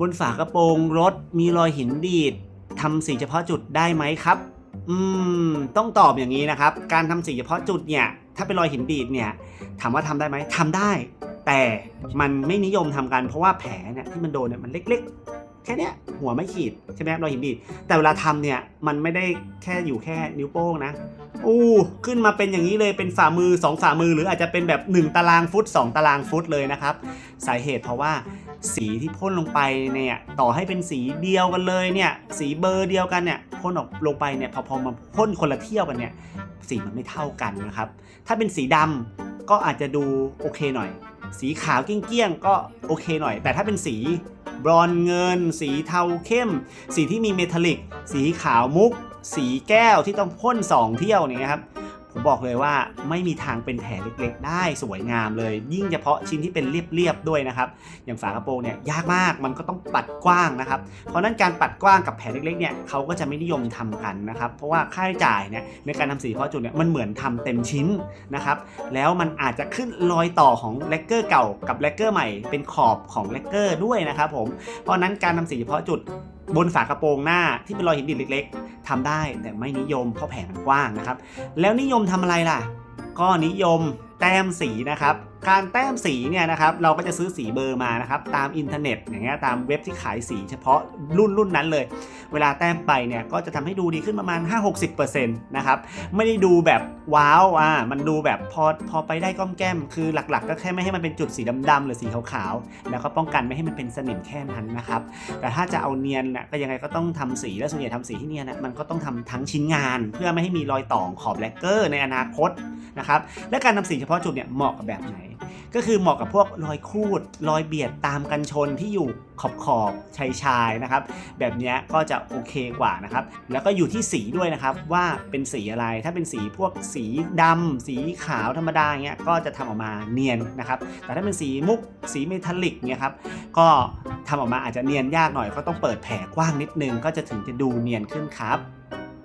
บนฝากระโปรงรถมีรอยหินดีดทำสีเฉพาะจุดได้ไหมครับ อืม ต้องตอบอย่างนี้นะครับ การทำสีเฉพาะจุดเนี่ย ถ้าเป็นรอยหินดีดเนี่ย ถามว่าทำได้ไหมทำได้ แต่มันไม่นิยมทำกันเพราะว่าแผลเนี่ยที่มันโดนเนี่ยมันเล็กๆ แค่เนี้ยหัวไม่ขีดใช่ไหมครับรอยหินดีดแต่เวลาทำเนี่ยมันไม่ได้แค่อยู่แค่นิ้วโป้งนะอู้ขึ้นมาเป็นอย่างนี้เลยเป็นฝ่ามือ 2 ฝ่ามือ หรืออาจจะเป็นแบบ 1 ตารางฟุต 2 ตารางฟุตเลยนะครับ สาเหตุเพราะว่า สีที่พ่นลงไปเนี่ยต่อให้เป็นสีเดียวกันเลยเนี่ยสีเบอร์เดียวกันเนี่ยพ่นออกลงไปเนี่ยพอพอมาพ่นคนละเที่ยวกันเนี่ยสีมันไม่เท่ากันนะครับ ถ้าเป็นสีดำก็อาจจะดูโอเคหน่อย สีขาวเกี้ยงๆก็โอเคหน่อย แต่ถ้าเป็นสีบรอนเงิน สีเทาเข้ม สีที่มีเมทัลลิก สีขาวมุก สีแก้วที่ต้องพ่น 2 เที่ยวเนี่ยครับ บอกเลยว่าไม่มีทางเป็นแผลเล็กๆ ได้สวยงามเลย ยิ่งเฉพาะชิ้นที่เป็นเรียบๆด้วยนะครับ อย่างฝากระโปรงเนี่ยยากมากมันก็ต้องปัดกว้างนะครับ เพราะนั้นการปัดกว้างกับแผลเล็กๆเนี่ยเขาก็จะไม่นิยมทำกันนะครับ เพราะว่าค่าใช้จ่ายเนี่ยในการทำสีเฉพาะจุดเนี่ยมันเหมือนทำเต็มชิ้นนะครับ แล้วมันอาจจะขึ้นรอยต่อของแลกเกอร์เก่ากับแลกเกอร์ใหม่เป็นขอบของแลกเกอร์ด้วยนะครับผมเพราะฉะนั้นการทำสีเฉพาะจุด บนฝากระโปรงหน้าที่เป็นรอยหินดินเล็ก ๆทำได้แต่ไม่นิยมเพราะแผลมันกว้างนะครับ แล้วนิยมทำอะไรล่ะ ก็นิยมแต้มสีนะครับ การแต้มสีเนี่ยนะครับเราก็จะซื้อสีเบอร์มานะครับตามอินเทอร์เน็ตอย่างเงี้ยตามเว็บที่ขายสีเฉพาะรุ่นรุ่นนั้นเลย เวลาแต้มไปเนี่ยก็จะทำให้ดูดีขึ้นประมาณ 5-60%นะครับไม่ได้ดูแบบว้าวอะมันดูแบบพอพอไปได้ก้อมแก้ม คือหลักๆ ก็แค่ไม่ให้มันเป็นจุดสีดำๆหรือสีขาวๆแล้วก็ป้องกันไม่ให้มันเป็นสนิมแค่นั้นนะครับแต่ถ้าจะเอาเนียนน่ะก็ยังไงก็ต้องทำสีและส่วนใหญ่ทำสีที่เนียนน่ะมันก็ต้องทำทั้งชิ้นงาน เพื่อไม่ให้มีรอยต่อขอบแลกเกอร์ในอนาคตนะครับและการทำสีเฉพาะจุดเนี่ยเหมาะกับแบบไหน ก็คือเหมาะกับพวกรอยครูดรอยเบียดตามกันชนที่อยู่ขอบขอบชายชายนะครับ แบบนี้ก็จะโอเคกว่านะครับ แล้วก็อยู่ที่สีด้วยนะครับว่าเป็นสีอะไรถ้าเป็นสีพวกสีดำสีขาวธรรมดาเงี้ยก็จะทำออกมาเนียนนะครับ แต่ถ้าเป็นสีมุกสีเมทัลลิกเนี่ยครับก็ทำออกมาอาจจะเนียนยากหน่อยก็ต้องเปิดแผลกว้างนิดนึงก็จะถึงจะดูเนียนขึ้นครับ